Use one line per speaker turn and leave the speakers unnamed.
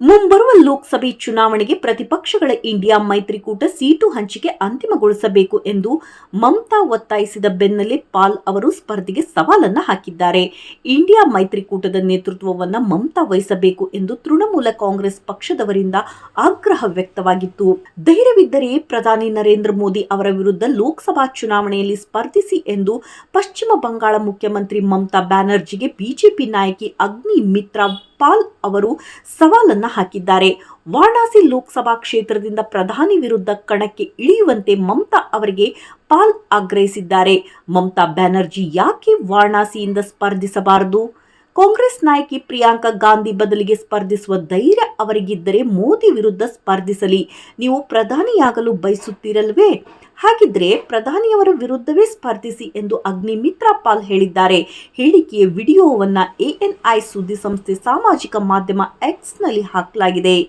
ಮುಂಬರುವ ಲೋಕಸಭೆ ಚುನಾವಣೆಗೆ ಪ್ರತಿಪಕ್ಷಗಳ ಇಂಡಿಯಾ ಮೈತ್ರಿಕೂಟ ಸೀಟು ಹಂಚಿಕೆ ಅಂತಿಮಗೊಳಿಸಬೇಕು ಎಂದು ಮಮತಾ ಒತ್ತಾಯಿಸಿದ ಬೆನ್ನಲ್ಲೇ ಪಾಲ್ ಅವರು ಸ್ಪರ್ಧೆಗೆ ಸವಾಲನ್ನ ಹಾಕಿದ್ದಾರೆ. ಇಂಡಿಯಾ ಮೈತ್ರಿಕೂಟದ ನೇತೃತ್ವವನ್ನು ಮಮತಾ ವಹಿಸಬೇಕು ಎಂದು ತೃಣಮೂಲ ಕಾಂಗ್ರೆಸ್ ಪಕ್ಷದವರಿಂದ ಆಗ್ರಹ ವ್ಯಕ್ತವಾಗಿತ್ತು. ಧೈರ್ಯವಿದ್ದರೆ ಪ್ರಧಾನಿ ನರೇಂದ್ರ ಮೋದಿ ಅವರ ವಿರುದ್ಧ ಲೋಕಸಭಾ ಚುನಾವಣೆಯಲ್ಲಿ ಸ್ಪರ್ಧಿಸಿ ಎಂದು ಪಶ್ಚಿಮ ಬಂಗಾಳ ಮುಖ್ಯಮಂತ್ರಿ ಮಮತಾ ಬ್ಯಾನರ್ಜಿಗೆ ಬಿಜೆಪಿ ನಾಯಕಿ ಅಗ್ನಿ ಮಿತ್ರಾ ಪಾಲ್ ಅವರು ಸವಾಲನ್ನ ಹಾಕಿದ್ದಾರೆ. ವಾರಣಾಸಿ ಲೋಕಸಭಾ ಕ್ಷೇತ್ರದಿಂದ ಪ್ರಧಾನಿ ವಿರುದ್ಧ ಕಣಕ್ಕೆ ಇಳಿಯುವಂತೆ ಮಮತಾ ಅವರಿಗೆ ಪಾಲ್ ಆಗ್ರಹಿಸಿದ್ದಾರೆ. ಮಮತಾ ಬ್ಯಾನರ್ಜಿ ಯಾಕೆ ವಾರಣಾಸಿಯಿಂದ ಸ್ಪರ್ಧಿಸಬಾರದು? ಕಾಂಗ್ರೆಸ್ ನಾಯಕಿ ಪ್ರಿಯಾಂಕಾ ಗಾಂಧಿ ಬದಲಿಗೆ ಸ್ಪರ್ಧಿಸುವ ಧೈರ್ಯ ಅವರಿಗಿದ್ದರೆ ಮೋದಿ ವಿರುದ್ಧ ಸ್ಪರ್ಧಿಸಲಿ. ನೀವು ಪ್ರಧಾನಿಯಾಗಲು ಬಯಸುತ್ತೀರಲ್ವೇ? ಹಾಗಿದ್ರೆ ಪ್ರಧಾನಿಯವರ ವಿರುದ್ಧವೇ ಸ್ಪರ್ಧಿಸಿ ಎಂದು ಅಗ್ನಿ ಮಿತ್ರ ಪಾಲ್ ಹೇಳಿದ್ದಾರೆ. ಹೇಳಿಕೆಯ ವಿಡಿಯೋವನ್ನ ಎಎನ್ಐ ಸುದ್ದಿ ಸಂಸ್ಥೆ ಸಾಮಾಜಿಕ ಮಾಧ್ಯಮ ಎಕ್ಸ್ನಲ್ಲಿ ಹಾಕಲಾಗಿದೆ.